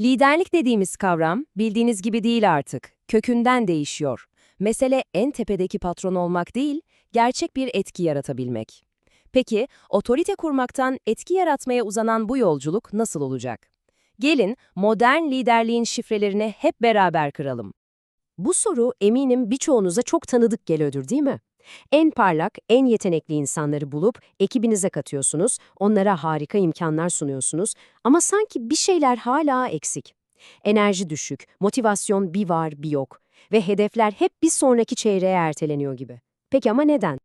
Liderlik dediğimiz kavram bildiğiniz gibi değil artık. Kökünden değişiyor. Mesele en tepedeki patron olmak değil, gerçek bir etki yaratabilmek. Peki, otorite kurmaktan etki yaratmaya uzanan bu yolculuk nasıl olacak? Gelin, modern liderliğin şifrelerini hep beraber kıralım. Bu soru eminim birçoğunuza çok tanıdık geliyordur değil mi? En parlak, en yetenekli insanları bulup ekibinize katıyorsunuz, onlara harika imkanlar sunuyorsunuz ama sanki bir şeyler hala eksik. Enerji düşük, motivasyon bir var bir yok ve hedefler hep bir sonraki çeyreğe erteleniyor gibi. Peki ama neden?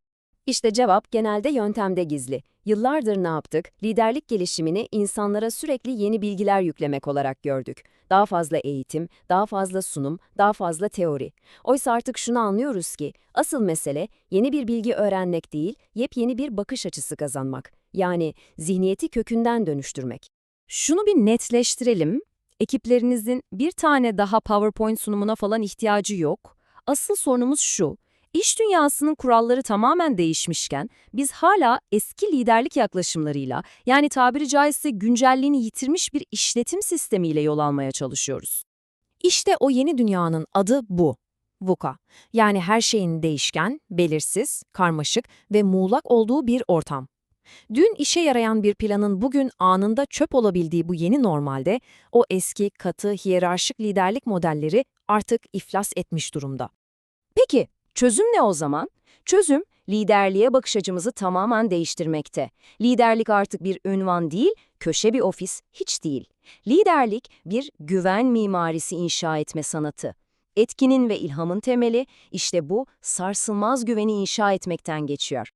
İşte cevap genelde yöntemde gizli. Yıllardır ne yaptık? Liderlik gelişimini insanlara sürekli yeni bilgiler yüklemek olarak gördük. Daha fazla eğitim, daha fazla sunum, daha fazla teori. Oysa artık şunu anlıyoruz ki, asıl mesele yeni bir bilgi öğrenmek değil, yepyeni bir bakış açısı kazanmak. Yani zihniyeti kökünden dönüştürmek. Şunu bir netleştirelim. Ekiplerinizin bir tane daha PowerPoint sunumuna falan ihtiyacı yok. Asıl sorunumuz şu. İş dünyasının kuralları tamamen değişmişken biz hala eski liderlik yaklaşımlarıyla yani tabiri caizse güncelliğini yitirmiş bir işletim sistemiyle yol almaya çalışıyoruz. İşte o yeni dünyanın adı bu. VUCA. Yani her şeyin değişken, belirsiz, karmaşık ve muğlak olduğu bir ortam. Dün işe yarayan bir planın bugün anında çöp olabildiği bu yeni normalde o eski, katı, hiyerarşik liderlik modelleri artık iflas etmiş durumda. Peki, Çözüm ne o zaman? Çözüm, liderliğe bakış açımızı tamamen değiştirmekte. Liderlik artık bir ünvan değil, köşe bir ofis hiç değil. Liderlik bir güven mimarisi inşa etme sanatı. Etkinin ve ilhamın temeli işte bu sarsılmaz güveni inşa etmekten geçiyor.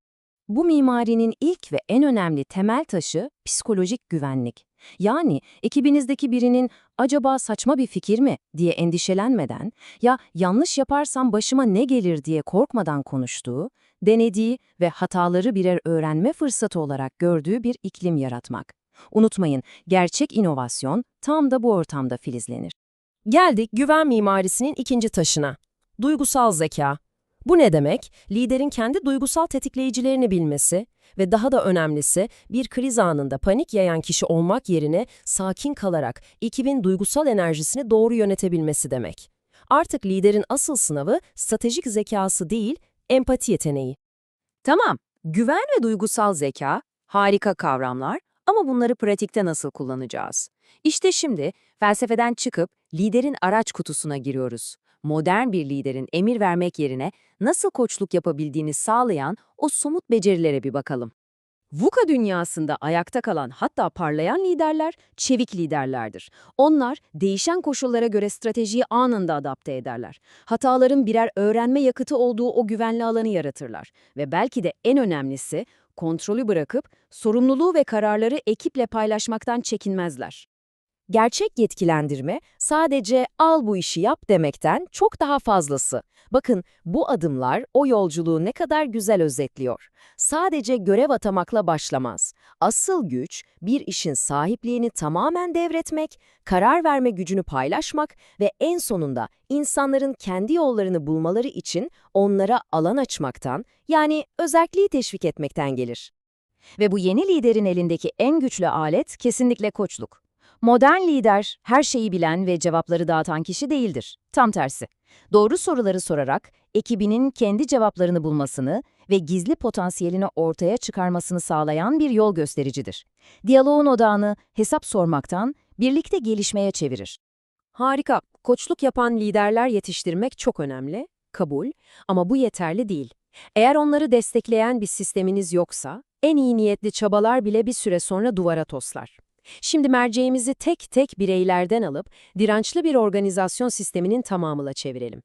Bu mimarinin ilk ve en önemli temel taşı psikolojik güvenlik. Yani ekibinizdeki birinin acaba saçma bir fikir mi diye endişelenmeden ya yanlış yaparsam başıma ne gelir diye korkmadan konuştuğu, denediği ve hataları birer öğrenme fırsatı olarak gördüğü bir iklim yaratmak. Unutmayın, gerçek inovasyon tam da bu ortamda filizlenir. Geldik güven mimarisinin ikinci taşına. Duygusal zeka. Bu ne demek? Liderin kendi duygusal tetikleyicilerini bilmesi ve daha da önemlisi bir kriz anında panik yayan kişi olmak yerine sakin kalarak ekibin duygusal enerjisini doğru yönetebilmesi demek. Artık liderin asıl sınavı stratejik zekası değil, empati yeteneği. Tamam, güven ve duygusal zeka harika kavramlar ama bunları pratikte nasıl kullanacağız? İşte şimdi felsefeden çıkıp liderin araç kutusuna giriyoruz modern bir liderin emir vermek yerine nasıl koçluk yapabildiğini sağlayan o somut becerilere bir bakalım. VUCA dünyasında ayakta kalan hatta parlayan liderler çevik liderlerdir. Onlar değişen koşullara göre stratejiyi anında adapte ederler. Hataların birer öğrenme yakıtı olduğu o güvenli alanı yaratırlar. Ve belki de en önemlisi kontrolü bırakıp sorumluluğu ve kararları ekiple paylaşmaktan çekinmezler. Gerçek yetkilendirme sadece al bu işi yap demekten çok daha fazlası. Bakın bu adımlar o yolculuğu ne kadar güzel özetliyor. Sadece görev atamakla başlamaz. Asıl güç bir işin sahipliğini tamamen devretmek, karar verme gücünü paylaşmak ve en sonunda insanların kendi yollarını bulmaları için onlara alan açmaktan yani özelliği teşvik etmekten gelir. Ve bu yeni liderin elindeki en güçlü alet kesinlikle koçluk. Modern lider, her şeyi bilen ve cevapları dağıtan kişi değildir. Tam tersi. Doğru soruları sorarak, ekibinin kendi cevaplarını bulmasını ve gizli potansiyelini ortaya çıkarmasını sağlayan bir yol göstericidir. Diyaloğun odağını hesap sormaktan birlikte gelişmeye çevirir. Harika, koçluk yapan liderler yetiştirmek çok önemli, kabul ama bu yeterli değil. Eğer onları destekleyen bir sisteminiz yoksa, en iyi niyetli çabalar bile bir süre sonra duvara toslar. Şimdi merceğimizi tek tek bireylerden alıp dirençli bir organizasyon sisteminin tamamıyla çevirelim.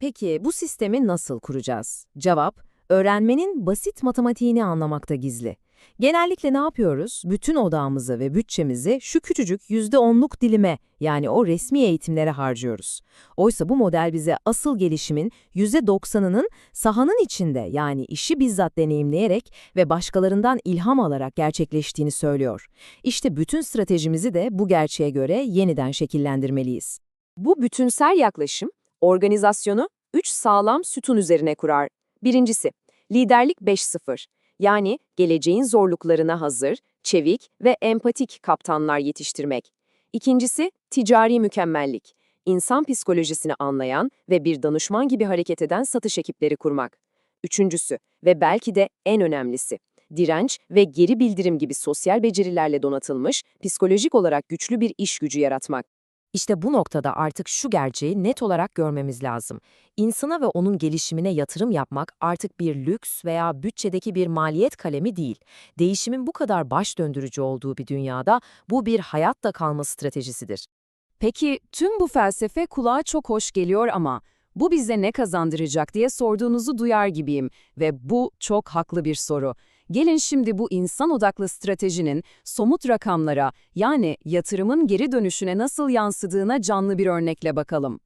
Peki bu sistemi nasıl kuracağız? Cevap, öğrenmenin basit matematiğini anlamakta gizli. Genellikle ne yapıyoruz? Bütün odağımızı ve bütçemizi şu küçücük %10'luk dilime yani o resmi eğitimlere harcıyoruz. Oysa bu model bize asıl gelişimin %90'ının sahanın içinde yani işi bizzat deneyimleyerek ve başkalarından ilham alarak gerçekleştiğini söylüyor. İşte bütün stratejimizi de bu gerçeğe göre yeniden şekillendirmeliyiz. Bu bütünsel yaklaşım, organizasyonu 3 sağlam sütun üzerine kurar. Birincisi, liderlik 5.0 yani geleceğin zorluklarına hazır, çevik ve empatik kaptanlar yetiştirmek. İkincisi, ticari mükemmellik. İnsan psikolojisini anlayan ve bir danışman gibi hareket eden satış ekipleri kurmak. Üçüncüsü ve belki de en önemlisi, direnç ve geri bildirim gibi sosyal becerilerle donatılmış, psikolojik olarak güçlü bir iş gücü yaratmak. İşte bu noktada artık şu gerçeği net olarak görmemiz lazım. İnsana ve onun gelişimine yatırım yapmak artık bir lüks veya bütçedeki bir maliyet kalemi değil. Değişimin bu kadar baş döndürücü olduğu bir dünyada bu bir hayatta kalma stratejisidir. Peki tüm bu felsefe kulağa çok hoş geliyor ama bu bize ne kazandıracak diye sorduğunuzu duyar gibiyim ve bu çok haklı bir soru. Gelin şimdi bu insan odaklı stratejinin somut rakamlara yani yatırımın geri dönüşüne nasıl yansıdığına canlı bir örnekle bakalım.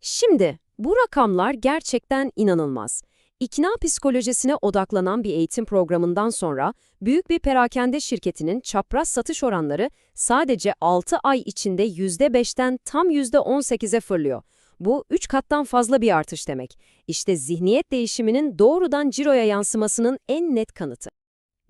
Şimdi bu rakamlar gerçekten inanılmaz. İkna psikolojisine odaklanan bir eğitim programından sonra büyük bir perakende şirketinin çapraz satış oranları sadece 6 ay içinde %5'ten tam %18'e fırlıyor. Bu 3 kattan fazla bir artış demek. İşte zihniyet değişiminin doğrudan ciroya yansımasının en net kanıtı.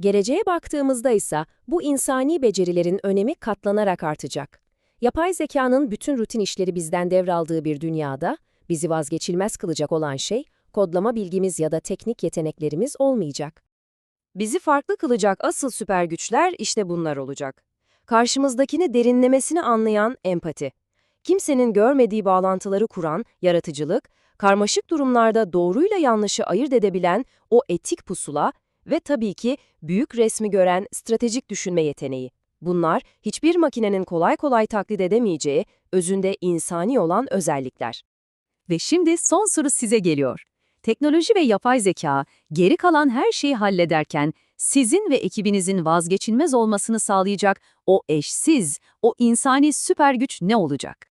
Geleceğe baktığımızda ise bu insani becerilerin önemi katlanarak artacak. Yapay zekanın bütün rutin işleri bizden devraldığı bir dünyada, bizi vazgeçilmez kılacak olan şey, kodlama bilgimiz ya da teknik yeteneklerimiz olmayacak. Bizi farklı kılacak asıl süper güçler işte bunlar olacak. Karşımızdakini derinlemesine anlayan empati. Kimsenin görmediği bağlantıları kuran yaratıcılık, karmaşık durumlarda doğruyla yanlışı ayırt edebilen o etik pusula ve tabii ki büyük resmi gören stratejik düşünme yeteneği. Bunlar hiçbir makinenin kolay kolay taklit edemeyeceği, özünde insani olan özellikler. Ve şimdi son soru size geliyor. Teknoloji ve yapay zeka geri kalan her şeyi hallederken sizin ve ekibinizin vazgeçilmez olmasını sağlayacak o eşsiz, o insani süper güç ne olacak?